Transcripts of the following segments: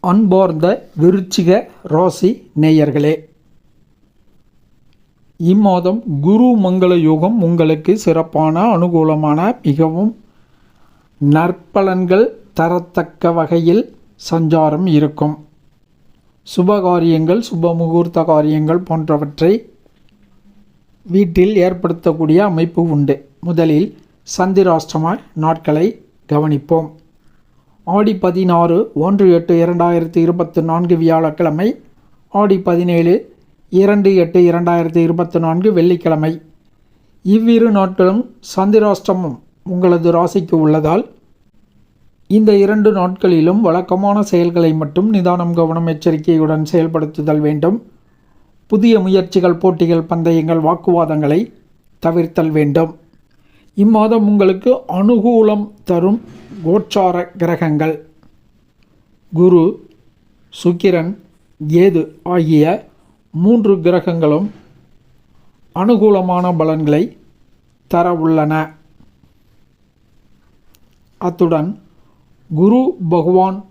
அன்பார்ந்த விருச்சிக ராசி நேயர்களே இம்மாதம் குரு மங்கள யோகம் உங்களுக்கு சிறப்பான அனுகூலமான மிகவும் நற்பலன்கள் தரத்தக்க வகையில் சஞ்சாரம் இருக்கும். சுபகாரியங்கள் சுப முகூர்த்த காரியங்கள் போன்றவற்றை வீட்டில் ஏற்படுத்தக்கூடிய அமைப்பு உண்டு. முதலில் சந்திராஷ்டம நாட்களை கவனிப்போம். ஆடி பதினாறு ஒன்று எட்டு இரண்டாயிரத்தி இருபத்தி நான்கு வியாழக்கிழமை ஆடி பதினேழு இரண்டு எட்டு இரண்டாயிரத்தி இருபத்தி நான்கு வெள்ளிக்கிழமை. இவ்விரு நாட்களும் சந்திராஷ்டமம் உங்களது ராசிக்கு உள்ளதால் இந்த இரண்டு நாட்களிலும் வழக்கமான செயல்களை மட்டும் நிதானம் கவனம் எச்சரிக்கையுடன் செயல்படுத்துதல் வேண்டும். புதிய முயற்சிகள் போட்டிகள் பந்தயங்கள் வாக்குவாதங்களை தவிர்த்தல் வேண்டும். இம்மாதம் உங்களுக்கு அனுகூலம் தரும். கோச்சார கிரகங்கள் குரு சுக்கிரன் கேது ஆகிய மூன்று கிரகங்களும் அனுகூலமான பலன்களை தர உள்ளன. அத்துடன் குரு பகவான்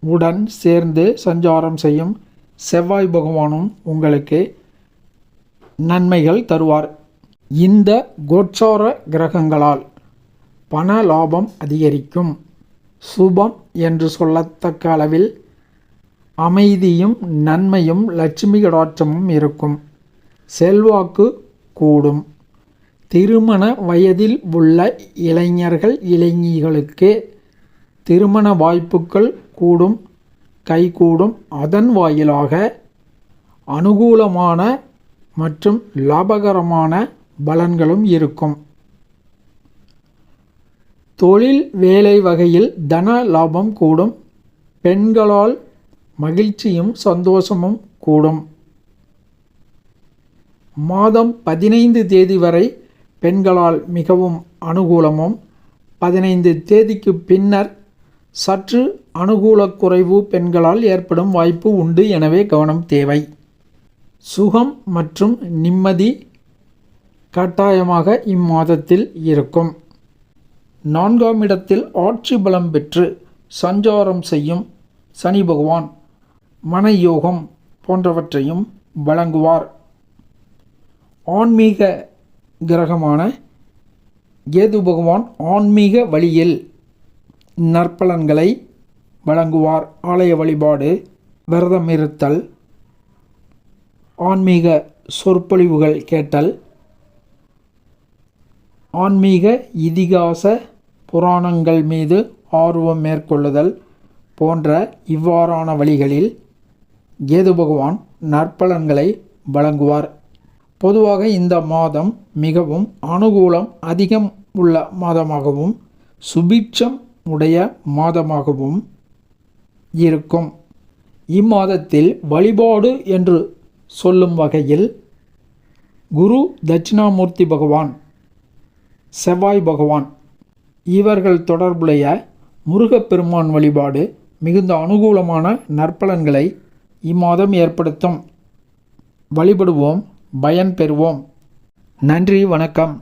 உடன் சேர்ந்து சஞ்சாரம் செய்யும் செவ்வாய் பகவானும் உங்களுக்கு நன்மைகள் தருவார். இந்த கோச்சார கிரகங்களால் பண லாபம் அதிகரிக்கும். சுபம் என்று சொல்லத்தக்க அளவில் அமைதியும் நன்மையும் லட்சுமி கடாட்சமும் இருக்கும். செல்வாக்கு கூடும். திருமண வயதில் உள்ள இளைஞர்கள் இளைஞிகளுக்கு திருமண வாய்ப்புகள் கூடும் கைகூடும். அதன் வாயிலாக அனுகூலமான மற்றும் லாபகரமான பலன்களும் இருக்கும். தொழில் வேலை வகையில் தன லாபம் கூடும். பெண்களால் மகிழ்ச்சியும் சந்தோஷமும் கூடும். மாதம் பதினைந்து தேதி வரை பெண்களால் மிகவும் அனுகூலமும் பதினைந்து தேதிக்கு பின்னர் சற்று அனுகூல குறைவு பெண்களால் ஏற்படும் வாய்ப்பு உண்டு எனவே கவனம் தேவை. சுகம் மற்றும் நிம்மதி கட்டாயமாக இம்மாதத்தில் இருக்கும். நான்காம் இடத்தில் ஆட்சி பலம் பெற்று சஞ்சாரம் செய்யும் சனி பகவான் மனயோகம் போன்றவற்றையும் வழங்குவார். ஆன்மீக கிரகமான கேது பகவான் ஆன்மீக வழியில் நற்பலன்களை வழங்குவார். ஆலய வழிபாடு விரதம் இருத்தல் ஆன்மீக சொற்பொழிவுகள் கேட்டல் ஆன்மீக இதிகாச புராணங்கள் மீது ஆர்வம் மேற்கொள்ளுதல் போன்ற இவ்வாறான வழிகளில் கேது பகவான் நற்பலன்களை வழங்குவார். பொதுவாக இந்த மாதம் மிகவும் அனுகூலம் அதிகம் உள்ள மாதமாகவும் சுபிட்சம் உடைய மாதமாகவும் இருக்கும். இம்மாதத்தில் வழிபாடு என்று சொல்லும் வகையில் குரு தட்சிணாமூர்த்தி பகவான் செவ்வாய் பகவான் இவர்கள் தொடர்புடைய முருகப்பெருமான் வழிபாடு மிகுந்த அனுகூலமான நற்பலன்களை இம்மாதம் ஏற்படுத்தும். வழிபடுவோம் பயன் பெறுவோம் நன்றி வணக்கம்.